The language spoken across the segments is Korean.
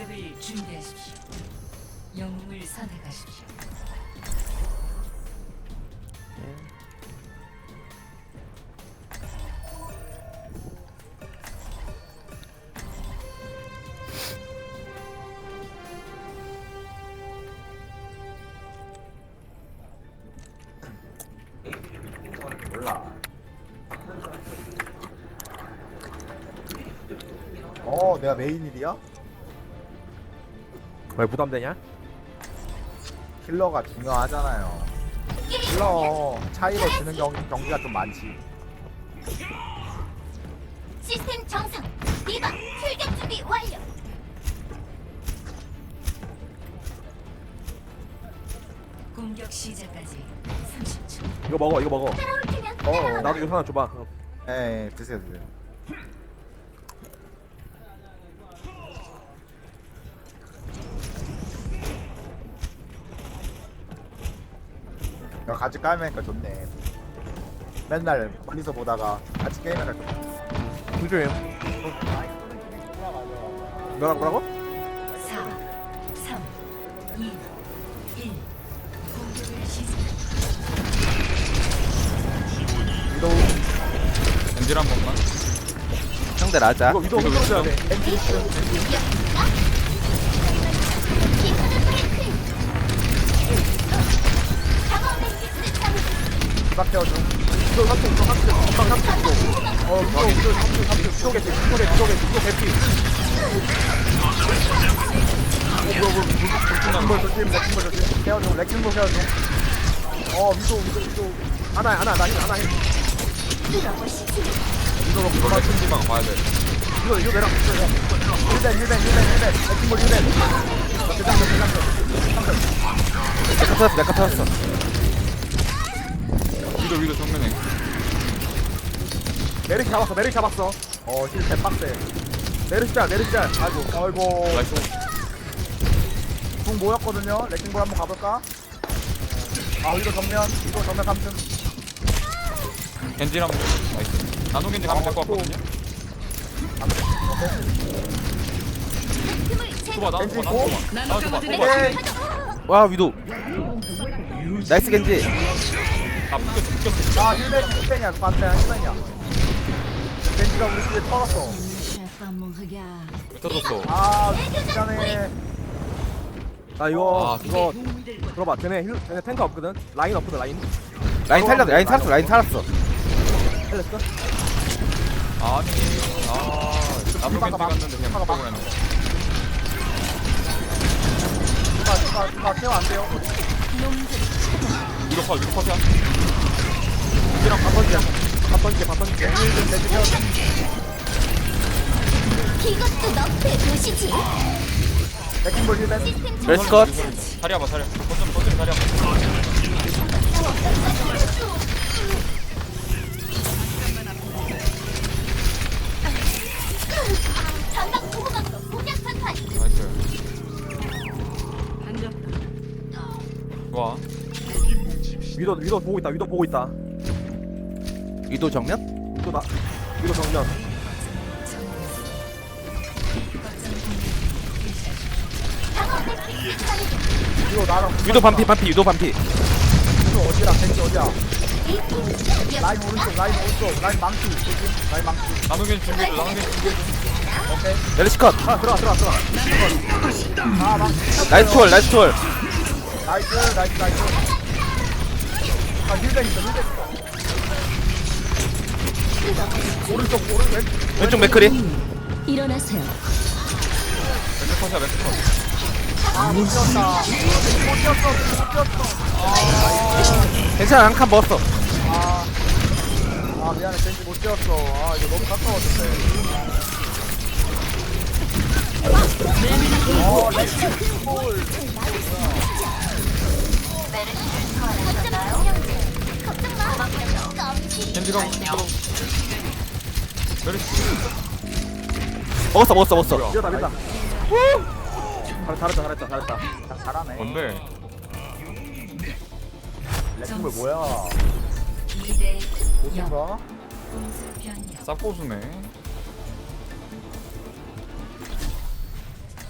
공격을 준비하십시오. 영웅을 선택하십시오. 어, 내가 메인 일이야? 왜 부담되냐? 킬러가 중요하잖아요. 킬러 차이로 지는 경, 경기가 좀 많지. 시스템 정상. 디바 출격 준비 완료. 공격 시작까지 30초. 이거 먹어 이거 먹어 따라올 테면 어. 나도 이거 하나 줘봐 예, 예, 드세요, 드세요. 야, 같이 깔면니까 좋네. 맨날 멀리서 보다가 같이 게임하니까 좋네. 너랑 뭐라고? 4, 3, 2, 1. 공격을 시작합니다. 위도우 엔질 한 번만. 상대 라자 이거 위도 위도 줘야 돼 방어 부각 태워줘. 위도 3층 위도 3층 건방 3층 위도 어 위도 위도 3층 3층 위도 개피 위도 개피 위도 개피 위도 개피 렉킹볼 조심, 렉킹볼 조심. 태워줘, 렉킹볼 태워줘. 어, 위도우, 위도우, 위도우. 하나 하나 나 하나 해. 위도 먹고 원래 춘지방 봐야 돼. 위도 위도 내랑 위도 내랑 힐벤, 힐벤, 힐벤, 힐벤. 렉킹볼 힐벤. 대장전, 대장전. 내가 터졌어 내가 터졌어 위도 위도 정면에. 메르시 잡았어 메르시 잡았어 어, 힐 대박세. 메르시 짤 메르시 짤 아이고 아이고. 나이스. 궁 모였거든요. 레킹볼 한번 가볼까? 아, 이거 정면, 이거 정면 3층. 엔질 한 번. 나이스. 나노 겐지 가면 될 것 같거든요. 줘봐 고. 나도 줘봐. 나도 줘봐. 오케이. 와 위도 나이스 겐지 아 묶였어 묶였어. 아, 힐벤, 힐벤이야. 반대야, 힐벤이야. 벤지가 우리 집에 털었어. 왜 터졌어? 아, 미안해. 나 이거 아, 이거 들어봐 쟤네 힐 쟤네 탱크 없거든 라인 없거든 라인 라인 살렸어 라인 살았어 라인 살았어 살렸어? 아니. 아. 나노 겐지 갔는데 그냥 막아, 묶어버렸네. 누가, 누가, 누가 케어 안 돼요? 위도 컷 위도 컷이야. 이랑 바텀이야 바텀이야 힐벤, 벤지 케어. 이것도 너프의 도시지. 시스템 정상. 멜스 컷 자리 한번 자리. 거점 거점 자리 한번. 전방 공략. 나이스. 좋아. 위도 위도 보고 있다 위도 보고 있다 위도 정면 위도 나 위도 정면. 이거 나랑. 위도 반피 반피 위도 반피 이거 어디야? 벤지 어디야? 라인 오른쪽, 라인 오른쪽, 라인 망치. 조심, 라인 망치. 나노 겐지 준비해줘. 나노 겐지 준비해줘. 오케이. 메르시 컷 아 들어가 들어가 들어가 아, 망치. 나이스 투월 나이스 투월 나이스, 나이스, 나이스. 아, 힐벤 있어, 힐벤 있어. 오른쪽, 오른, 왼, 왼쪽 맥크리 일어나세요. 멘트 컷이야 멘트 컷. 아, 못 뛰었다. 못 뛰었어, 못 뛰었어. 괜찮아 한 칸 먹었어 아, 아 미안해, 벤지 못 뛰었어. 아, 이거 너무 가까웠는데. 어, 렉킹 볼. 걱정 마. 겐지 가고. 메르시. 먹었어 먹었어 먹었어 뛰어다 됐다 잘- 잘했다 잘했다 잘했다 자, 잘하네. 뭔데? 렉킹볼 뭐야? 2대 0. 뭐야? 공수 변경. 쌉고수네.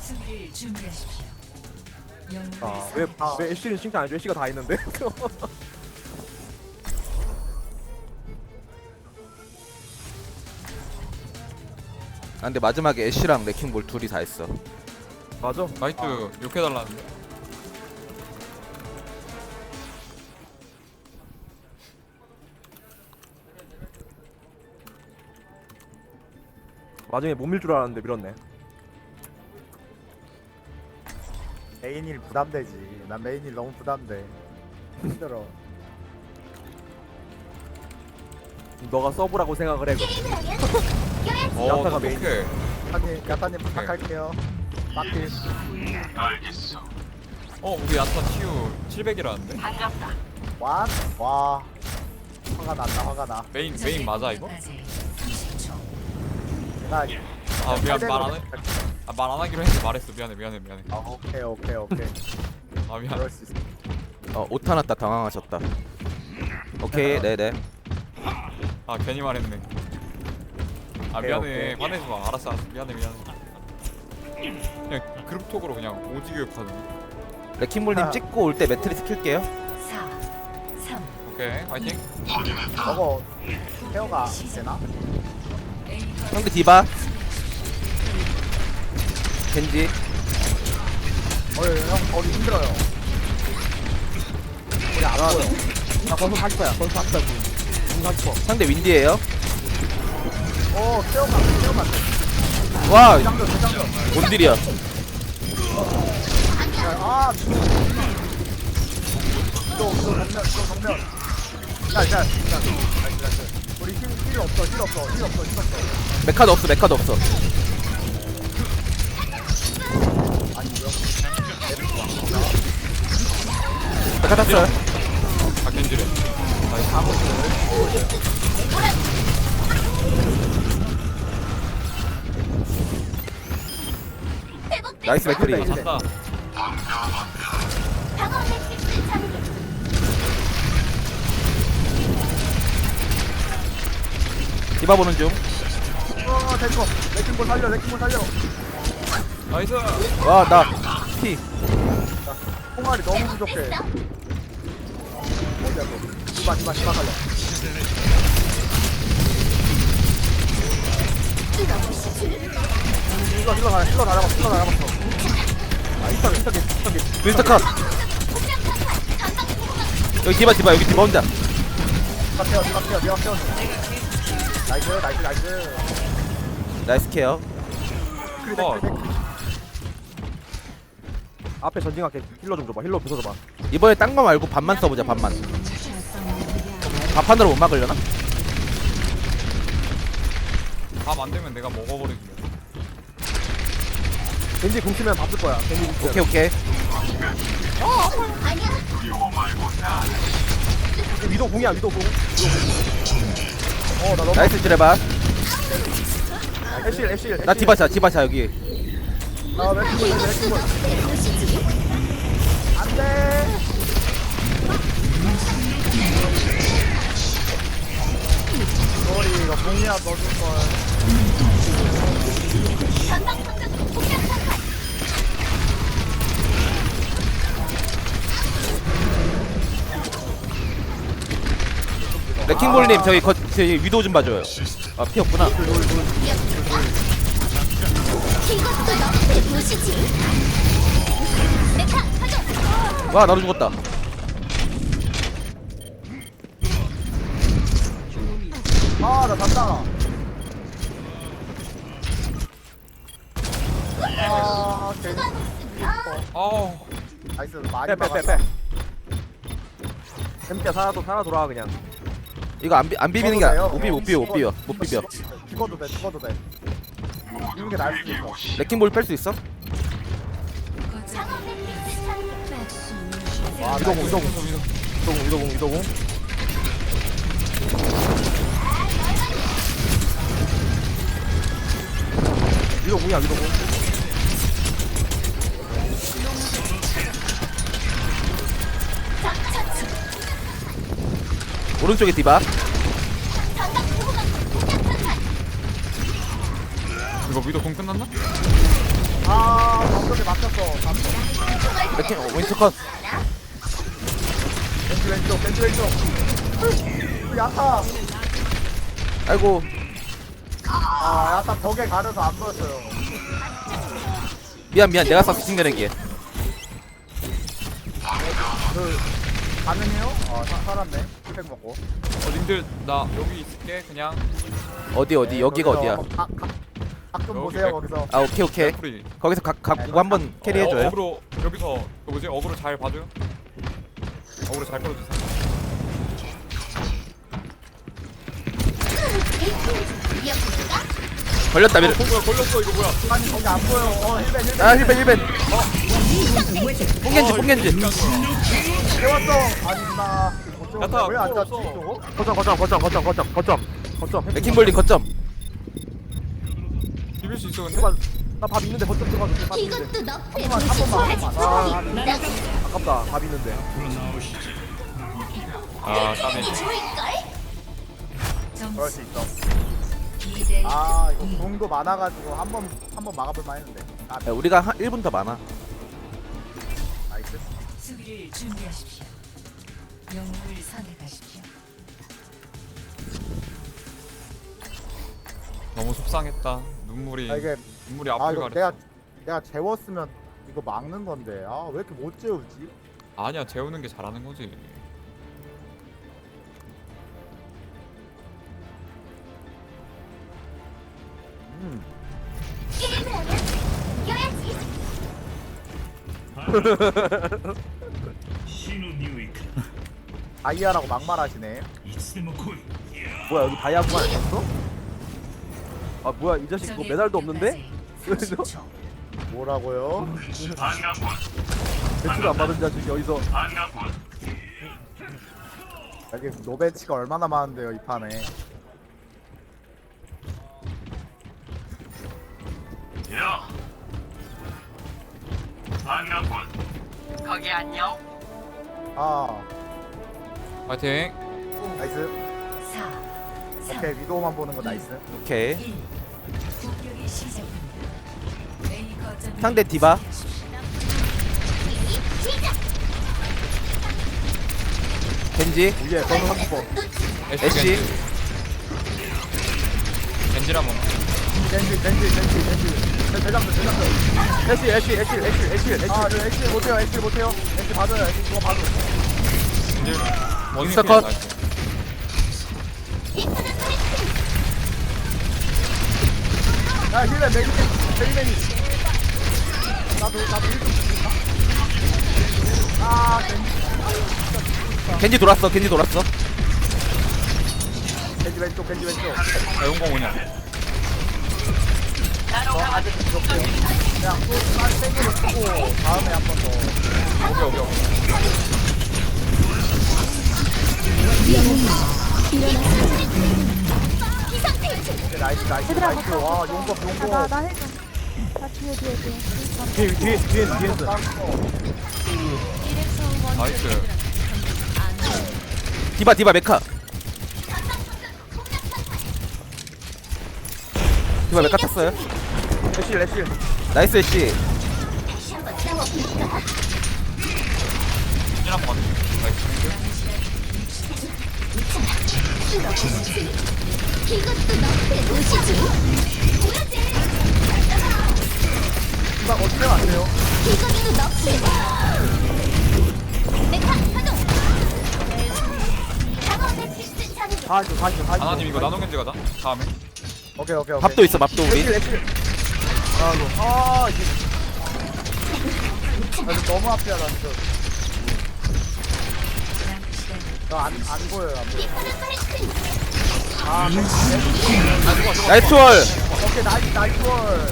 수비를 준비하십시오. 아왜 선택하십시오. 왜 애쉬는 칭찬 아니죠? 애쉬가 다 있는데 아 근데 마지막에 애쉬랑 레킹볼 둘이 다 했어 맞아 나이트 욕해달라는데 나중에 못 밀 줄 알았는데 밀었네 메인일 부담되지. 난 메인일 너무 부담돼. 힘들어. 너가 서브라고 생각을 해 그럼. 어 야타가 똑똑해 야타님, 야타님 부탁할게요. 마킬. 어 우리 야타 치유 700이라는데 와, 와. 화가 난다, 화가 나. 메인 메인 맞아 이거? 까지 20초. 나, 아 미안 말 안 해? 아 말 안 하기로 했는데 말했어 미안해 미안해 미안해 아, 오케이, 오케이, 오케이. 아 미안 그럴 수 있어. 어 오타 났다 당황하셨다 오케이 네네 아 괜히 말했네 아 미안해. 화내지 마. 알았어 알았어. 미안해 미안해. 그냥 그룹톡으로 그냥 오지 교육하는. 레킹볼님 찍고 올 때 매트리스 킬게요. 4, 3, 오케이 화이팅. 저거, 케어가 되나? 상대 디바. 겐지. 어, 형, 거기 힘들어요. 우리 안 보여. 나 건수 40%야. 건수 40%야 건수 40% 상대 윈디에요 어, 케어가, 케어가. 와 대장전, 대장전. 뭔 딜이야 아, 미친. 이거, 이거 정면, 이거 정면. 자, 자, 자. 나이스, 나이스. 우리 힐, 힐 없어, 힐 없어, 힐 없어, 힐 없어. 메카도 없어 메카도 없어 아니고요. 메카 탔어요 아 회복된 나이스 맥크리 네. 잤다 방어 매트릭스 전개. 디바 보는 중 어, 됐고. 레킹볼 살려, 레킹볼 살려. 나이스 와, 나, 피. 총알이 너무 부족해. 어디야, 또. 디바, 디바, 디바 살려. 다, 힐러 다 잡았어, 힐러 다 잡았어. 아, 인스타, 인스타, 인스타. 윈스터 컷. 여기 디바, 디바, 여기 디바 혼자. 디바 케어, 디바 케어, 디바 케어. 나이스, 나이스, 나이스. 나이스 케어. 크리덱, 어. 크리덱. 앞에 전진할게 힐러 좀 줘봐 힐러 부숴줘봐 이번에 딴 거 말고 반만 써보자, 반만. 반판으로 못 막으려나? 밥 안 되면 내가 먹어버리기 겐지 궁 치면 밥줄 거야 겐지 궁 치면 오케이, 오케이. 아니야. 위도 궁이야 위도 궁 어 나 너무 나이스 지레바. 애쉬 애쉬 나 디바차, 디바차, 여기. 아, 레킹볼. 보시지. 안 돼. 소리, 이거 공이야, 넣어줄 걸. 전방 공격 공격 레킹볼님, 저기, 거, 저기 위도 좀 봐줘요. 아, 피 없구나. 이것도 너의 보시지. 메카 가동. 와, 나도 죽었다. 아, 나 잔다. 아, 괜히. 아우 나이스, 많이 빼빼빼빼 햄피야 살아 도 살아 돌아와 그냥 이거 안, 비, 안 비비는 게, 아니야. 못 비벼, 못 비벼, 못 비벼. 못 비벼. 죽어도 돼, 죽어도 돼. 이런 게 나을 수도 있어. 레킹볼 뺄 수 있어? 와, 위도공. 위도공 위도공 위도공 위도공 위도공이야 위도공 오른쪽에 디바. 이거 위도 공 끝났나? 아 방벽에 막혔어. 레킹 어, 컷. 벤지 왼쪽 벤지 왼쪽. 야타. 아이고. 아 야타 벽에 가려서 안 보였어요. 미안 미안. 내가 쐈어 튕겨내기에. 그 가능해요? 아 사, 살았네 힐팩 먹고. 어 님들 나 여기 있을게 그냥. 어디 어디? 여기가 어디야? 각좀 여기 보세요 백- 거기서. 아 오케이 오케이. 프리. 거기서 각, 각 보고 한번 캐리해줘요. 어, 어그로 여기서 그 뭐지? 어그로 잘 봐줘요? 어그로 잘 끌어주세요. 걸렸다 미르 어 뭐야 걸렸어 이거 뭐야? 아니 거기 안 보여. 어 힐팩 힐팩 아 힐벤. 힐벤 뽕겐지 뽕겐지. 깨웠어. 아니구나 야타, 왜안 그거 잤지. 저거? 거점 거점 거점 거점 거점 거점. 거점. 레킹볼링 거점. 비빌 수 있어 근데? 나밥 있는데 거점 들어가줘 밥 있는데. 이것도 너프의 한 번만, 한 번만, 한 번만. 도시 아깝다. 밥 있는데. 아 까네 좋을걸? 그럴 수 있어. 2대 아 이거 공도 많아가지고 한 번 한 번 막아볼 만 했는데. 아 야, 우리가 한 1분 더 많아. 나이스. 수비를 준비하십시오. 영웅을 선택하십시오. 너무 속상했다 눈물이 아 이게 눈물이 아 앞을 이거 가렸어 내가 내가 재웠으면 이거 막는 건데 아 왜 이렇게 못 재우지? 아니야 재우는 게 잘하는 거지 음 게임을 하면 이겨야지. 다이아라고 막말하시네 뭐야 여기 다이아 구간 아니었어? 아 뭐야 이 자식 뭐 메달도 없는데? 그래서 뭐라고요? 대출 안 받은 자식 여기서 여기 노베치가 얼마나 많은데요 이 판에 거기 안녕 아 파이팅. 나이스. 4, 3, 오케이 위도우만 보는 거 나이스. 오케이. 1. 공격이 시작됩니다. A 거점을 상대 디바. 겐지. 위에 저는 한 번 애쉬 애쉬. 겐지. 겐지랑 뭐 겐지 겐지 겐지 겐지. 대장들 대장들 애쉬 애쉬 애쉬 애쉬 애쉬 애쉬. 아, 저 엑시 못해요, 엑시 못해요. 엑시 봐줘요, 엑시 그거 봐줘. 인스타 컷. 야, 힐맨, 메이맨, 메이맨이. 나도, 나도 힐좀 줄까? 아, 겐지, 겐지 돌았어 겐지 돌았어 겐지 왼쪽, 겐지 왼쪽. 야 용공 오냐 저 아직 부족해요. 그냥 또, 딴 생으로 쓰고, 다음에 한 번 더. 오케이 오케이 오케이 나이스, 나이스, 나이스. 와, 용법, 용법. 나, 나 해줘. 나 뒤에, 뒤에, 뒤에. 뒤에 뒤에 뒤에 뒤에 있어 나이스 디바 디바 메카 디바 메카 탔어요 애쉬 애쉬 나이스 애쉬 다시 한번 싸워볼까? 겐지랑 뭐 나이스 이것도 너프의 도시지. 이방 어떻게 안 돼요? 이것도 너프의 메카 가동. 다시 다시 아나님 이거 나노 겐지 가자 다음에 오케이, 오케이, 오케이. 밥도 있어 밥도 우리 엑시. 아, 이게. 아, 이거 너무 앞이야. 남은 시간 나안 안 보여요, 안 보여. 아, 나이스 투월 오케이, 나이스, 나이스 월.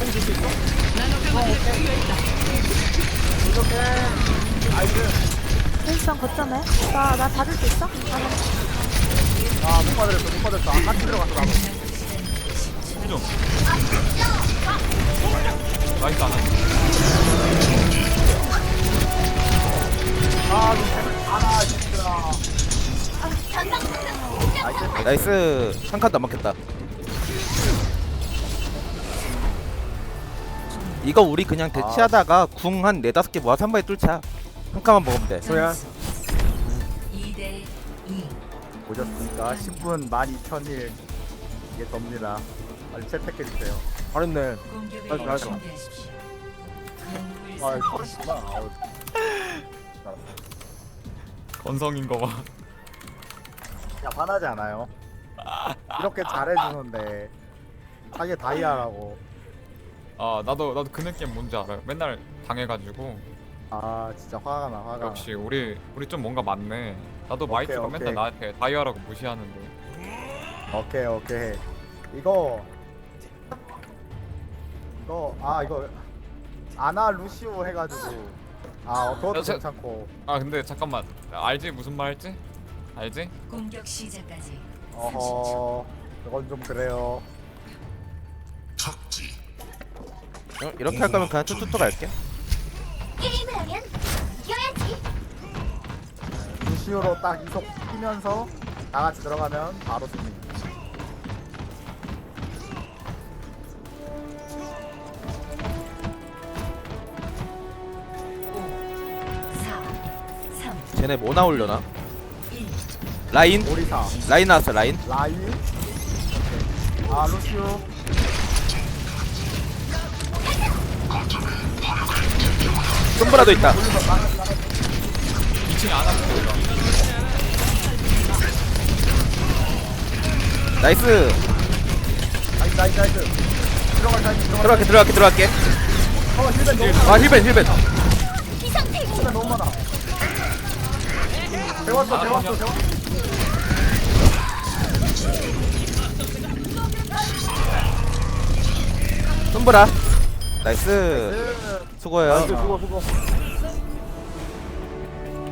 홍줄수 있어? 어, 오케이. 이렇게. 나이스. 일선 거점에. 나, 나 받을 수 있어? 아, 못 받았어, 못 받았어. 아, 같이 들어갔어, 나도. 힐좀 나이스 아나 아, 좀, 아, 진짜. 나이스. 나이스 한 칸도 안 막혔다 이거 우리 그냥 대치하다가 궁 한 네다섯 개 모아서 한 번에 뚫자 한 칸만 먹으면 돼 소야. 2대 2. 보셨습니까? 10분 12,000일 이게 접니다. 빨리 채택해주세요. 잘했네. 공격을. 준비하십시오. 아, 영웅을 이거 아우. 건성인 거 봐. 야, 화나지 않아요? 이렇게 잘해주는데 자기 다이아라고. 아 나도 나도 그 느낌 뭔지 알아요. 맨날 당해가지고 아, 진짜 화가 나, 화가. 역시 우리 우리 좀 뭔가 많네. 나도 마이트가 오케이. 맨날 나한테 다이아라고 무시하는데. 나. 오케이, 오케이. 이거 이거 아 이거 아나 루시오 해가지고 아 그것도 야, 저- 괜찮고. 아 근데 잠깐만 알지 무슨 말 할지? 알지? 공격 시작까지 30초. 어허, 이건 좀 그래요. 어, 이렇게 할 거면 그냥 툭툭툭 갈게 게임을 하면 이겨야지. 루시오로 딱 이속 뛰면서 다 같이 들어가면 바로 승리. 사, 삼, 쟤네 뭐 나오려나? 일. 라인? 오리사, 라인 나왔어 라인 라인. 아 루시오. 손브라도 있다 2층에 안 하는 거 나이스 나이스 나이스 나이스. 들어갈 타임 들어갈. 들어갈게 들어갈게 들어갈게 어 힐벤 너무 아 힐벤. 힐벤 너무 많아. 배웠어 배웠어 배웠어. 손브라. 나이스. 수고해요. 수고 수고.